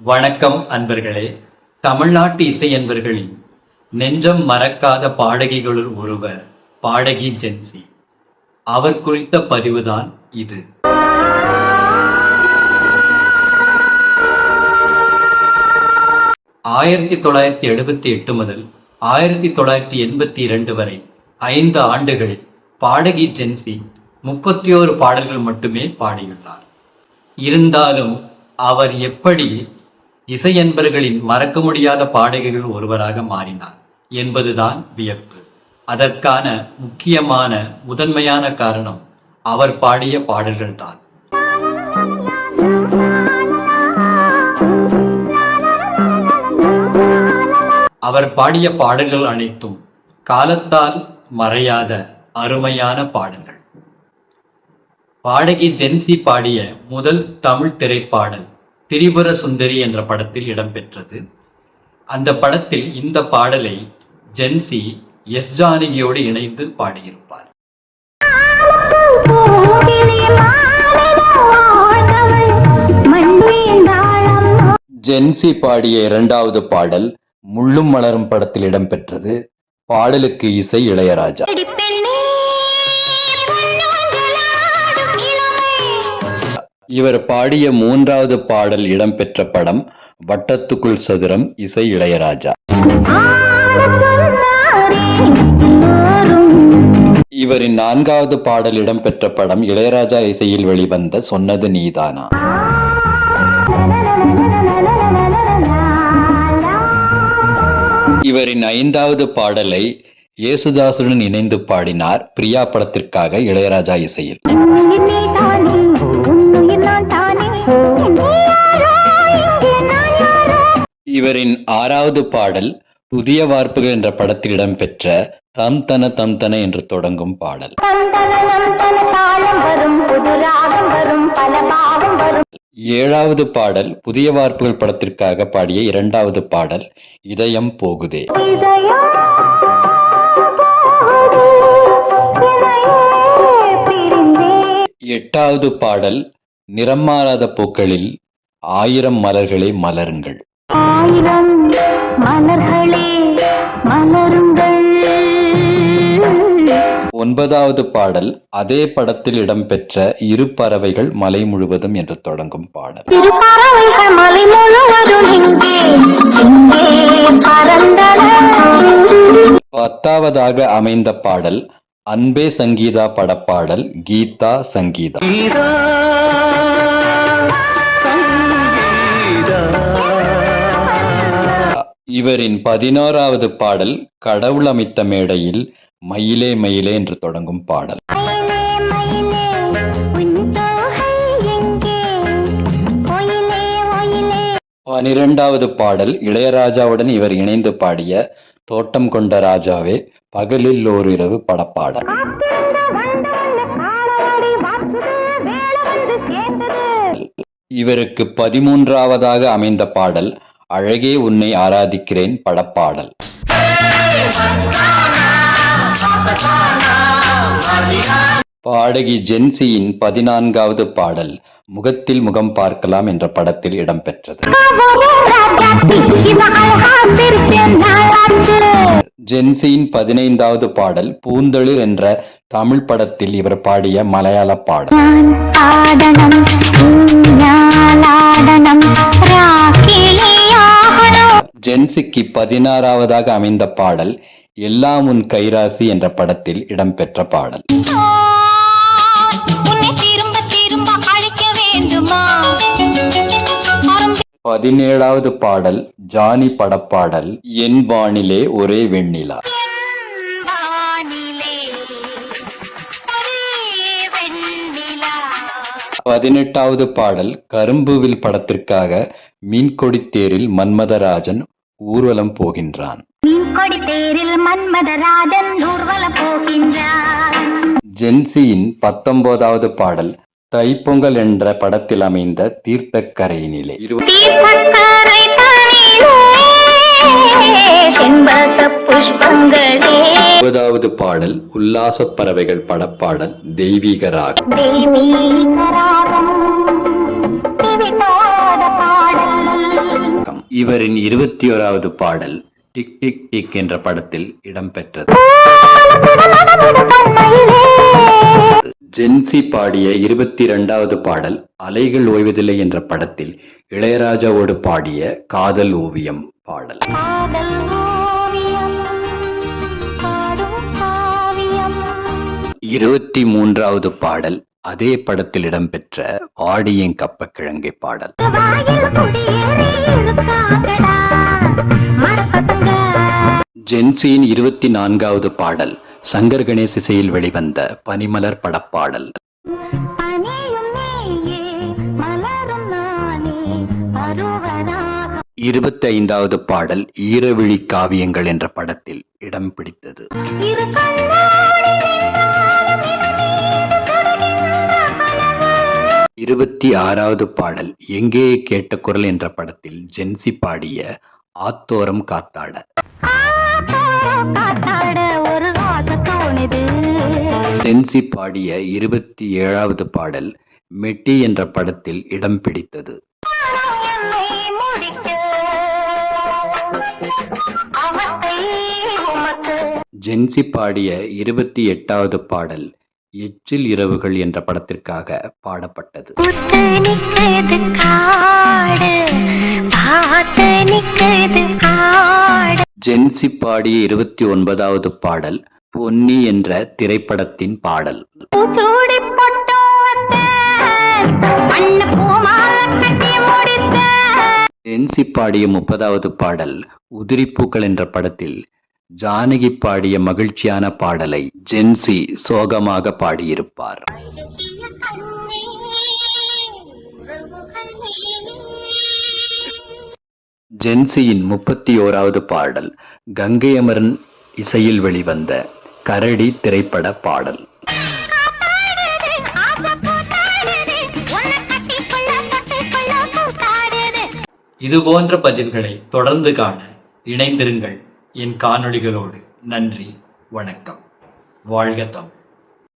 வணக்கம் அன்பர்களே. தமிழ்நாட்டு இசையன்பர்களின் நெஞ்சம் மறக்காத பாடகிகளுள் ஒருவர் பாடகி ஜென்சி. அவர் குறித்த பதிவுதான் இது. ஆயிரத்தி தொள்ளாயிரத்தி எழுபத்தி எட்டு முதல் ஆயிரத்தி தொள்ளாயிரத்தி எண்பத்தி இரண்டு வரை ஐந்து ஆண்டுகளில் பாடகி ஜென்சி முப்பத்தி ஓரு பாடல்கள் மட்டுமே பாடியுள்ளார். இருந்தாலும் அவர் எப்படி இசையன்பர்களின் மறக்க முடியாத பாடகிகள் ஒருவராக மாறினார் என்பதுதான் வியப்பு. அதற்கான முக்கியமான முதன்மையான காரணம் அவர் பாடிய பாடல்கள்தான். அவர் பாடிய பாடல்கள் அனைத்தும் காலத்தால் மறையாத அருமையான பாடல்கள். பாடகி ஜென்சி பாடிய முதல் தமிழ் திரைப்பாடல் திரிபுர சுந்தரி என்ற படத்தில் இடம்பெற்றது. அந்த படத்தில் இந்த பாடலை ஜென்சி எஸ் ஜானகியோடு இணைந்து பாடியிருப்பார். ஜென்சி பாடிய இரண்டாவது பாடல் முள்ளும் மலரும் படத்தில் இடம்பெற்றது. பாடலுக்கு இசை இளையராஜா. இவர் பாடிய மூன்றாவது பாடல் இடம்பெற்ற படம் வட்டத்துக்குள் சதுரம் இசை இளையராஜா. இவரின் நான்காவது பாடல் இடம்பெற்ற படம் இளையராஜா இசையில் வெளிவந்த சொன்னது நீதானா? இவரின் ஐந்தாவது பாடலை இயேசுதாசுடன் இணைந்து பாடினார் பிரியா படத்திற்காக இளையராஜா இசையில். இவரின் ஆறாவது பாடல் புதிய வார்ப்புகள் என்ற படத்தில் இடம்பெற்ற தம் தன தம் தன என்று தொடங்கும் பாடல். ஏழாவது பாடல் புதிய வார்ப்புகள் படத்திற்காக பாடிய இரண்டாவது பாடல் இதயம் போகுதே. எட்டாவது பாடல் நிறம் மாறாத பூக்களில் ஆயிரம் மலர்களே மலருங்கள். ஆயிரம் மலர்களே மலருங்கள். ஒன்பதாவது பாடல் அதே படத்தில் இடம்பெற்ற இரு பறவைகள் மலை முழுவதும் என்று தொடங்கும் பாடல். பத்தாவதாக அமைந்த பாடல் அன்பே சங்கீதா படப்பாடல் கீதா சங்கீதா. இவரின் பதினோராவது பாடல் கடவுள் அமைத்த மேடையில் மயிலே மயிலே என்று தொடங்கும் பாடல். பனிரெண்டாவது பாடல் இளையராஜாவுடன் இவர் இணைந்து பாடிய தோட்டம் கொண்ட ராஜாவே பகலில் ஓரிரவு படப்பாடல். இவருக்கு பதிமூன்றாவதாக அமைந்த பாடல் அழகே உன்னை ஆராதிக்கிறேன் படப்பாடல். பாடகி ஜென்சியின் பதினான்காவது பாடல் முகத்தில் முகம் பார்க்கலாம் என்ற படத்தில் இடம்பெற்றது. ஜென்சியின் பதினைந்தாவது பாடல் பூந்தளிர் என்ற தமிழ் படத்தில் இவர் பாடிய மலையாள பாடல். ஜென்சிக்கு பதினாறாவதாக அமைந்த பாடல் எல்லாம் உன் கைராசி என்ற படத்தில் இடம்பெற்ற பாடல். பதினேழாவது பாடல் ஜானி படப்பாடல் என் வானிலே ஒரே வெண்ணிலா வானிலே ஒரே வெண்ணிலா. பதினெட்டாவது பாடல் கரும்புவில் படத்திற்காக மீன்கொடி தேரில் மன்மதராஜன் ஊர்வலம் போகின்றான். ஜென்சியின் பத்தொன்பதாவது பாடல் தைப்பொங்கல் என்ற படத்தில் அமைந்த தீர்த்தக்கரையினிலே. இருபதாவது பாடல் உல்லாச பறவைகள் படப்பாடல் தெய்வீக இவரின் இருபத்தி ஓராவது பாடல் டிக் டிக் டிக் என்ற படத்தில் இடம்பெற்றது. ஜென்சி பாடிய இருபத்தி இரண்டாவது பாடல் அலைகள் ஓய்வதில்லை என்ற படத்தில் இளையராஜாவோடு பாடிய காதல் ஓவியம் பாடல். இருபத்தி மூன்றாவது பாடல் அதே படத்தில் இடம்பெற்ற ஆடியன் கப்பக்கிழங்கை பாடல். வாயில் குடியேறி இழுக்காதடா மரப்பசங்க. ஜென்சியின் இருபத்தி நான்காவது பாடல் சங்கர் கணேஷ் இசையில் வெளிவந்த பனிமலர் படப்பாடல். இருபத்தி ஐந்தாவது பாடல் ஈரவிழி காவியங்கள் என்ற படத்தில் இடம் பிடித்தது. இருபத்தி ஆறாவது பாடல் எங்கே கேட்ட குரல் என்ற படத்தில் ஜென்சி பாடிய ஆத்தோரம் காத்தாட. ஜென்சி பாடிய இருபத்தி ஏழாவது பாடல் மெட்டி என்ற படத்தில் இடம் பிடித்தது. ஜென்சி பாடிய இருபத்தி எட்டாவது பாடல் எச்சில் இரவுகள் என்ற படத்திற்காக பாடப்பட்டது. ஜென்சி பாடிய இருபத்தி ஒன்பதாவது பாடல் பொன்னி என்ற திரைப்படத்தின் பாடல். ஜென்சி பாடிய முப்பதாவது பாடல் உதிரிப்பூக்கள் என்ற படத்தில் ஜானகி பாடிய மகிழ்ச்சியான பாடலை ஜென்சி சோகமாக பாடியிருப்பார். ஜென்சியின் முப்பத்தி ஓராவது பாடல் கங்கை அமரன் இசையில் வெளிவந்த கரடி திரைப்பட பாடல். இது போன்ற பதிவுகளை தொடர்ந்து காண இணைந்திருங்கள். என் காணொளிகளோடு நன்றி வணக்கம். வாழ்க தமிழ்.